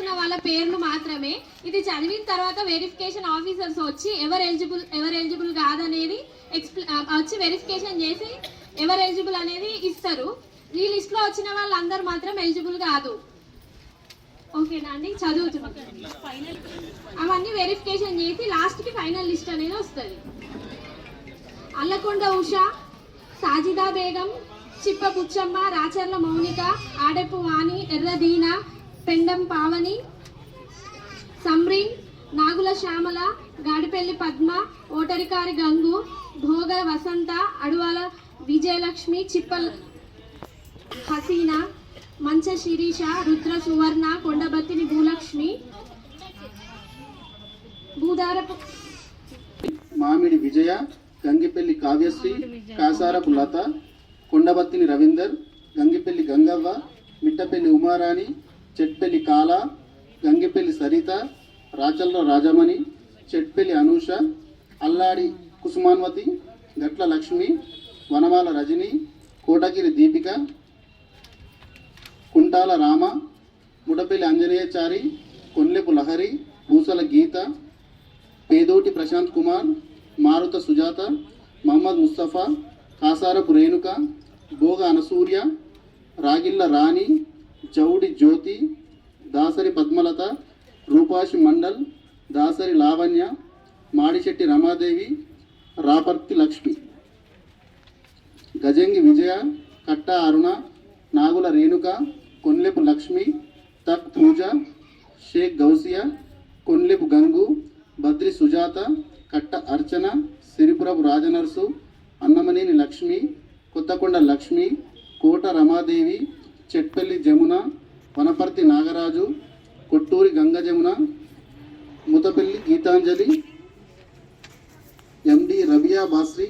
తీసుకున్న వాళ్ళ పేర్లు మాత్రమే. ఇది చదివిన తర్వాత వెరిఫికేషన్ ఆఫీసర్స్ వచ్చి ఎవరు ఎలిజిబుల్ ఎవరు ఎలిజిబుల్ కాదనేది ఎక్స్ప్లె వచ్చి వెరిఫికేషన్ చేసి ఎవరు ఎలిజిబుల్ అనేది ఇస్తారు. ఈ లిస్ట్లో వచ్చిన వాళ్ళందరూ మాత్రం ఎలిజిబుల్ కాదు. ఓకేనా అండి చదువుతున్నాం. అవన్నీ వెరిఫికేషన్ చేసి లాస్ట్కి ఫైనల్ లిస్ట్ అనేది వస్తుంది. అల్లకొండ ఉష సాజిదా బేగం చిప్ప బుచ్చమ్మ రాచర్ల మౌనిక ఆడెపు వాణి ఎర్రదీన పెండం పావని సంబ్రింగ్ నాగుల శ్యామల గాడిపల్లి పద్మ ఓటరికారి గంగు భోగ వసంత అడవాల విజయలక్ష్మి చిప్పల్ హసీనా మంచ శిరీష రుద్ర సువర్ణ కొండబత్తిని భూలక్ష్మి భూదారపు మామిడి విజయ గంగిపల్లి కావ్యశ్రీ కాసారపు లత కొండబత్తిని రవీందర్ గంగిపల్లి గంగవ్వ మిట్టపల్లి ఉమారాణి చెట్పల్లి కాల గంగిపల్లి సరిత రాచల్లో రాజమణి చెట్పల్లి అనూష అల్లాడి కుసుమాన్వతి గట్ల లక్ష్మి వనమాల రజని కోటగిరి దీపిక కుంటాల రామ ముడపల్లి అంజనేయచారి కొన్లెపు లహరి పూసల గీత పేదోటి ప్రశాంత్ కుమార్ మారుత సుజాత మహమ్మద్ ముస్తఫా కాసారపు రేణుక భోగ అనసూర్య రాగిళ్ళ రాణి జౌడి జ్యోతి దాసరి పద్మలత రూపాషి మండల్ దాసరి లావణ్య మాడిశెట్టి రమాదేవి రాపర్తి లక్ష్మి. గజంగి విజయ కట్ట అరుణ నాగుల రేణుక కొన్లెపు లక్ష్మి తక్ పూజ షేక్ గౌసియా కొన్లెపు గంగు బద్రి సుజాత కట్ట అర్చన సిరిపురపు రాజనర్సు అన్నమనేని లక్ష్మి కొత్తకొండ లక్ష్మి కోట రమాదేవి చెట్పల్లి జమున వనపర్తి నాగరాజు కొట్టూరి గంగ జమున ముతపల్లి గీతాంజలి ఎండి రబియా బాస్రి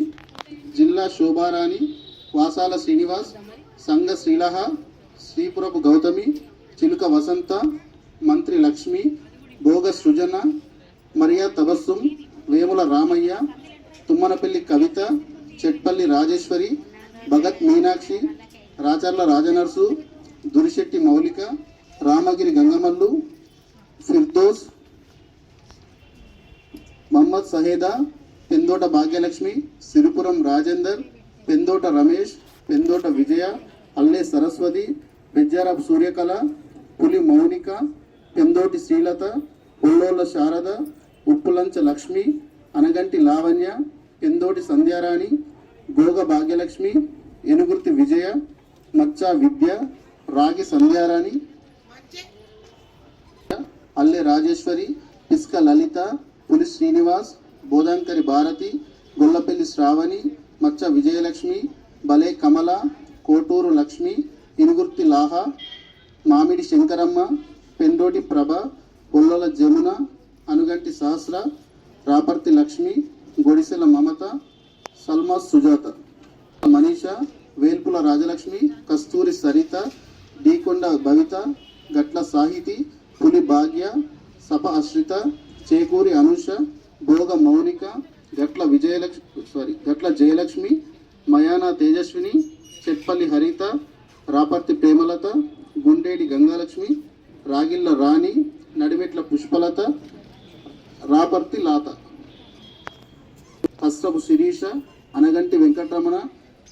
జిల్లా శోభారాణి వాసాల శ్రీనివాస్ సంఘ శ్రీలహ శ్రీపురపు గౌతమి చిలుక వసంత మంత్రి లక్ష్మి భోగ సృజన మరియా తబస్సుం వేముల రామయ్య తుమ్మనపల్లి కవిత చెట్పల్లి రాజేశ్వరి భగత్ మీనాక్షి రాచర్ల రాజనర్సు దురిశెట్టి మౌలిక రామగిరి గంగమల్లు ఫిర్దోస్ మహమ్మద్ సహేదా పెందోట భాగ్యలక్ష్మి సిరిపురం రాజేందర్ పెందోట రమేష్ పెందోట విజయ అల్లే సరస్వతి బెజ్జారపు సూర్యకళ పులి మౌనిక పెందోటి శ్రీలత ఉల్లోల శారద ఉప్పులంచ లక్ష్మి అనగంటి లావణ్య పెందోటి సంధ్యారాణి గోగ భాగ్యలక్ష్మి ఎనుగుర్తి విజయ మచ్చా విద్య రాగి సంధ్యారాణి అల్లె రాజేశ్వరి పిస్క లలిత పులి శ్రీనివాస్ బోధాంకరి భారతి గొల్లపల్లి శ్రావణి మచ్చ విజయలక్ష్మి బలే కమల కోటూరు లక్ష్మి ఇనుగుర్తి లాహ మామిడి శంకరమ్మ పెండోటి ప్రభ గొల్లల జమున అనుగంటి సహస్ర రాపర్తి లక్ష్మి గొడిసెల మమత సల్మా సుజాత మనీష వేల్పుల రాజలక్ష్మి కస్తూరి సరిత డీకొండ భవిత గట్ల సాహితి పులి భాగ్య సభ అశ్రిత చేకూరి అనుష భోగ మౌనిక గట్ల విజయలక్ష్మి సారీ గట్ల జయలక్ష్మి మయానా తేజస్విని చెట్పల్లి హరిత రాపర్తి ప్రేమలత గుండేడి గంగాలక్ష్మి రాగిళ్ళ రాణి నడిమెట్ల పుష్పలత రాపర్తి లాత. అస్రపు శిరీష అనగంటి వెంకటరమణ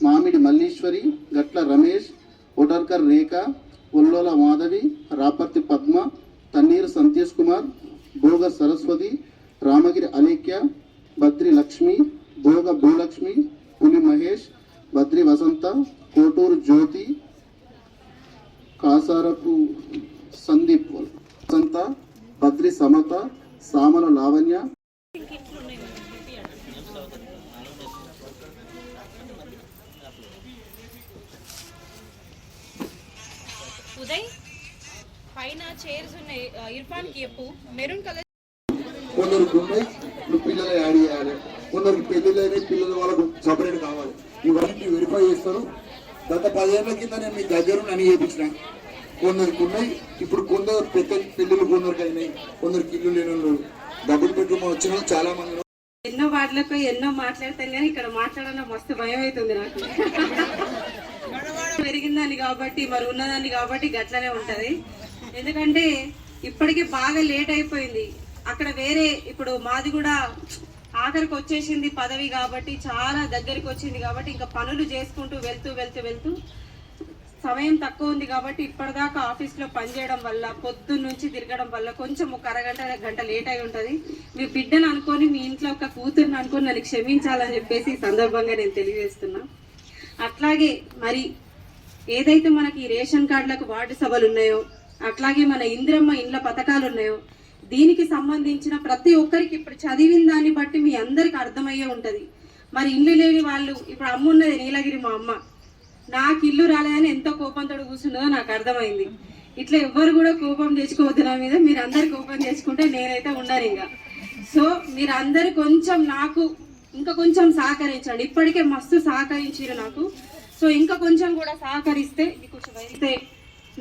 మామిడి మల్లీశ్వరి గట్ల రమేష్ ఓటర్కర్ రేఖ ఒల్లోల మాధవి రాపర్తి పద్మ తన్నీరు సంతీష్ కుమార్ భోగ సరస్వతి రామగిరి అలేఖ్య బద్రి లక్ష్మి భోగ భూలక్ష్మి పులి మహేష్ బద్రి వసంత కోటూరు జ్యోతి కాసారపు సందీప్ వసంత బద్రి సమత సామల లావణ్య పైన చైర్స్ ఉన్నాయి. ఇర్ఫాన్కి చెప్పు. మెరూన్ కలర్ కొందరికి ఉన్నాయి ఇప్పుడు పిల్లలు యాడ్ చేయాలి. కొందరికి పెళ్ళిళ్ళని పిల్లలు వాళ్ళకు సపరేట్ కావాలి. ఇవన్నీ వెరిఫై చేస్తారు. గత పదేళ్ళ కింద నేను మీ దగ్గర అని చేయించిన కొందరికి ఉన్నాయి. ఇప్పుడు కొందరు పెద్ద పెళ్ళిళ్ళు కొందరికి అయినాయి. కొందరికి ఇల్లు లేని డబుల్ బెడ్రూమ్ వచ్చిన చాలా మంది. ఎన్నో వాటిలకు ఎన్నో మాట్లాడతాం కానీ ఇక్కడ మాట్లాడడం మస్తు భయం అవుతుంది నాకు. వచ్చిందని కాబట్టి మరి ఉన్నదాన్ని కాబట్టి గట్లనే ఉంటది. ఎందుకంటే ఇప్పటికే బాగా లేట్ అయిపోయింది. అక్కడ వేరే ఇప్పుడు మాది కూడా ఆఖరికి వచ్చేసింది పదవి కాబట్టి చాలా దగ్గరికి వచ్చింది కాబట్టి ఇంకా పనులు చేసుకుంటూ వెళ్తూ వెళ్తూ వెళ్తూ సమయం తక్కువ ఉంది కాబట్టి ఇప్పటిదాకా ఆఫీస్లో పనిచేయడం వల్ల పొద్దున్న నుంచి తిరగడం వల్ల కొంచెం ఒక అరగంట గంట లేట్ అయి ఉంటుంది. మీ బిడ్డను అనుకొని మీ ఇంట్లో ఒక కూతుర్ని అనుకొని నన్ను క్షమించాలని చెప్పేసి ఈ సందర్భంగా నేను తెలియజేస్తున్నా. అట్లాగే మరి ఏదైతే మనకి రేషన్ కార్డులకు వార్డు సభలు ఉన్నాయో అట్లాగే మన ఇంద్రమ్మ ఇండ్ల పథకాలు ఉన్నాయో దీనికి సంబంధించిన ప్రతి ఒక్కరికి ఇప్పుడు చదివిన దాన్ని బట్టి మీ అందరికి అర్థమయ్యే ఉంటుంది. మరి ఇల్లు లేని వాళ్ళు ఇప్పుడు అమ్మ ఉన్నది నీలగిరి మా అమ్మ. నాకు ఇల్లు రాలేదని ఎంతో కోపంతో కూర్చున్నదో నాకు అర్థమైంది. ఇట్లా ఎవ్వరు కూడా కోపం తెచ్చుకోవద్దు నా మీద మీరు అందరు కోపం చేసుకుంటే నేనైతే ఉండను ఇంకా. సో మీరు అందరు కొంచెం నాకు ఇంకా కొంచెం సహకరించండి. ఇప్పటికే మస్తు సహకరించారు నాకు. సో ఇంకా కొంచెం కూడా సహకరిస్తే మీకు అయితే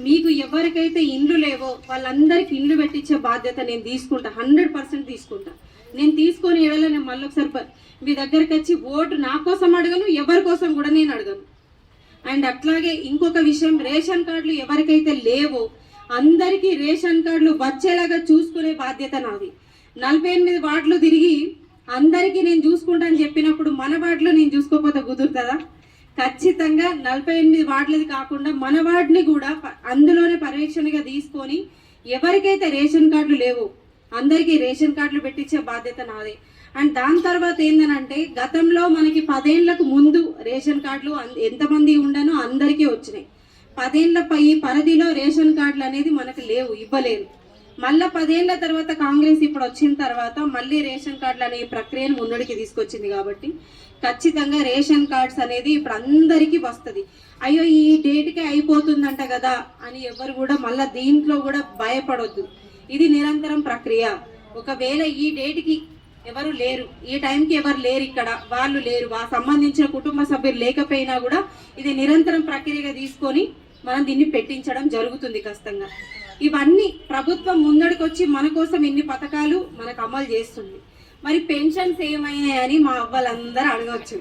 మీకు ఎవరికైతే ఇండ్లు లేవో వాళ్ళందరికి ఇండ్లు పెట్టించే బాధ్యత నేను తీసుకుంటా. హండ్రెడ్ పర్సెంట్ తీసుకుంటా. నేను తీసుకొని ఏడలో నేను మళ్ళీ ఒకసారి మీ దగ్గరికి వచ్చి ఓటు నా కోసం అడగను ఎవరి కోసం కూడా నేను అడగను. అండ్ అట్లాగే ఇంకొక విషయం రేషన్ కార్డులు ఎవరికైతే లేవో అందరికీ రేషన్ కార్డులు వచ్చేలాగా చూసుకునే బాధ్యత నాది. నలభై ఎనిమిది వార్డులు తిరిగి అందరికీ నేను చూసుకుంటాను చెప్పినప్పుడు మన వార్డులో నేను చూసుకోకపోతే కుదురుతుందా? ఖచ్చితంగా నలభై ఎనిమిది వార్డులది కాకుండా మన వార్డుని కూడా అందులోనే పర్యవేక్షణగా తీసుకొని ఎవరికైతే రేషన్ కార్డులు లేవు అందరికీ రేషన్ కార్డులు పెట్టించే బాధ్యత నాదే. అండ్ దాని తర్వాత ఏంటనంటే గతంలో మనకి పదేళ్ళకు ముందు రేషన్ కార్డులు ఎంతమంది ఉండనో అందరికీ వచ్చినాయి. పదేళ్ళ పై పరిధిలో రేషన్ కార్డులు అనేది మనకు లేవు ఇవ్వలేదు మళ్ళా పదేళ్ళ తర్వాత కాంగ్రెస్ ఇప్పుడు వచ్చిన తర్వాత మళ్ళీ రేషన్ కార్డులు అనే ప్రక్రియను ముందడికి తీసుకొచ్చింది కాబట్టి ఖచ్చితంగా రేషన్ కార్డ్స్ అనేది ఇప్పుడు అందరికీ వస్తుంది. అయ్యో ఈ డేట్కే అయిపోతుందంట కదా అని ఎవరు కూడా మళ్ళీ దీంట్లో కూడా భయపడొద్దు. ఇది నిరంతరం ప్రక్రియ. ఒకవేళ ఈ డేట్కి ఎవరు లేరు ఈ టైంకి ఎవరు లేరు ఇక్కడ వాళ్ళు లేరు ఆ సంబంధించిన కుటుంబ సభ్యులు లేకపోయినా కూడా ఇది నిరంతరం ప్రక్రియగా తీసుకొని మనం దీన్ని పెట్టించడం జరుగుతుంది ఖచ్చితంగా. ఇవన్నీ ప్రభుత్వం ముందడికొచ్చి మన కోసం ఇన్ని పథకాలు మనకు అమలు చేస్తుంది. మరి పెన్షన్స్ ఏమయ్యాయని మా అవ్వాలందరూ అడగవచ్చు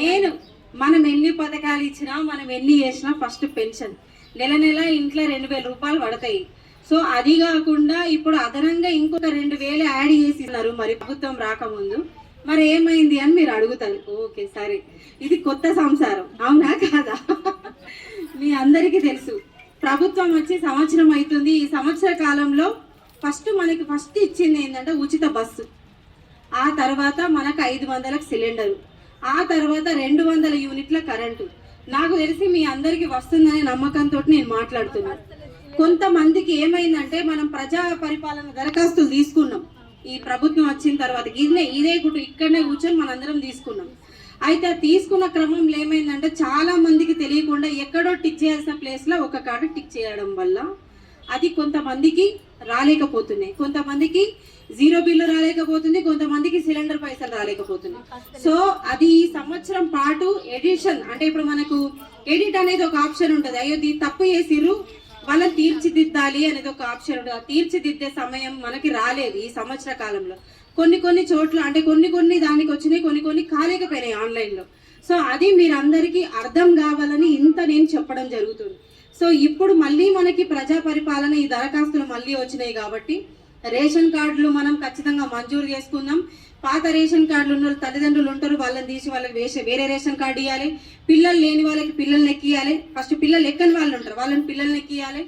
నేను మనం ఎన్ని పథకాలు ఇచ్చినా మనం ఎన్ని చేసినా ఫస్ట్ పెన్షన్. నెల నెల ఇంట్లో రెండు వేల రూపాయలు పడతాయి. సో అది కాకుండా ఇప్పుడు అదనంగా ఇంకొక రెండు వేలు యాడ్ చేసినారు మరి ప్రభుత్వం రాకముందు. మరి ఏమైంది అని మీరు అడుగుతారు. ఓకే సరే. ఇది కొత్త సంసారం. అవునా కాదా? మీ అందరికీ తెలుసు. ప్రభుత్వం వచ్చి సంవత్సరం అవుతుంది. ఈ సంవత్సర కాలంలో ఫస్ట్ మనకి ఫస్ట్ ఇచ్చింది ఏంటంటే ఉచిత బస్సు. ఆ తర్వాత మనకు ఐదు వందలకు సిలిండరు ఆ తర్వాత రెండు వందల యూనిట్ల కరెంటు. నాకు తెలిసి మీ అందరికీ వస్తుందనే నమ్మకంతో నేను మాట్లాడుతున్నాను కొంతమందికి ఏమైందంటే మనం ప్రజా పరిపాలన దరఖాస్తులు తీసుకున్నాం. ఈ ప్రభుత్వం వచ్చిన తర్వాత ఇదే ఇదే గుట్టు ఇక్కడనే కూర్చొని మనందరం తీసుకున్నాం. అయితే తీసుకున్న క్రమంలో ఏమైందంటే చాలా మందికి తెలియకుండా ఎక్కడో టిక్ చేయాల్సిన ప్లేస్లో ఒక కాడ టిక్ చేయడం వల్ల అది కొంతమందికి రాలేకపోతున్నాయి. కొంతమందికి జీరో బిల్లు రాలేకపోతుంది కొంతమందికి సిలిండర్ పైసలు రాలేకపోతున్నాయి. సో అది ఈ సంవత్సరం పాటు ఎడిషన్ అంటే ఇప్పుడు మనకు ఎడిట్ అనేది ఒక ఆప్షన్ ఉంటుంది. అయ్యో దీన్ని తప్పు చేసిర్రు వాళ్ళని తీర్చిదిద్దాలి అనేది ఒక ఆప్షన్ ఉంటుంది. ఆ తీర్చిదిద్దే సమయం మనకి రాలేదు ఈ సంవత్సర కాలంలో. కొన్ని కొన్ని చోట్ల అంటే కొన్ని కొన్ని దానికి వచ్చినాయి కొన్ని కొన్ని కాలేకపోయినాయి ఆన్లైన్లో సో అది మీరందరికీ అర్థం కావాలని ఇంత నేను చెప్పడం జరుగుతుంది. సో ఇప్పుడు మళ్ళీ మనకి ప్రజా పరిపాలన ఈ దరఖాస్తులు మళ్ళీ వచ్చినాయి కాబట్టి రేషన్ కార్డులు మనం ఖచ్చితంగా మంజూరు చేసుకుందాం. పాత రేషన్ కార్డులు ఉన్న తల్లిదండ్రులు ఉంటారు వాళ్ళని తీసి వాళ్ళకి వేసే వేరే రేషన్ కార్డు ఇవ్వాలి పిల్లలు లేని వాళ్ళకి పిల్లల్ని ఎక్కియాలి ఫస్ట్ పిల్లలు ఎక్కని వాళ్ళు ఉంటారు వాళ్ళని పిల్లల్ని ఎక్కియాలి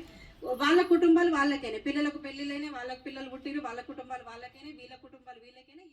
వాళ్ళ కుటుంబాలు వాళ్ళకైనా పిల్లలకు పెళ్ళిళ్ళైనా వాళ్ళకి పిల్లలు పుట్టిరు వాళ్ళ కుటుంబాలు వాళ్ళకైనా వీళ్ళ కుటుంబాలు వీళ్ళకైనా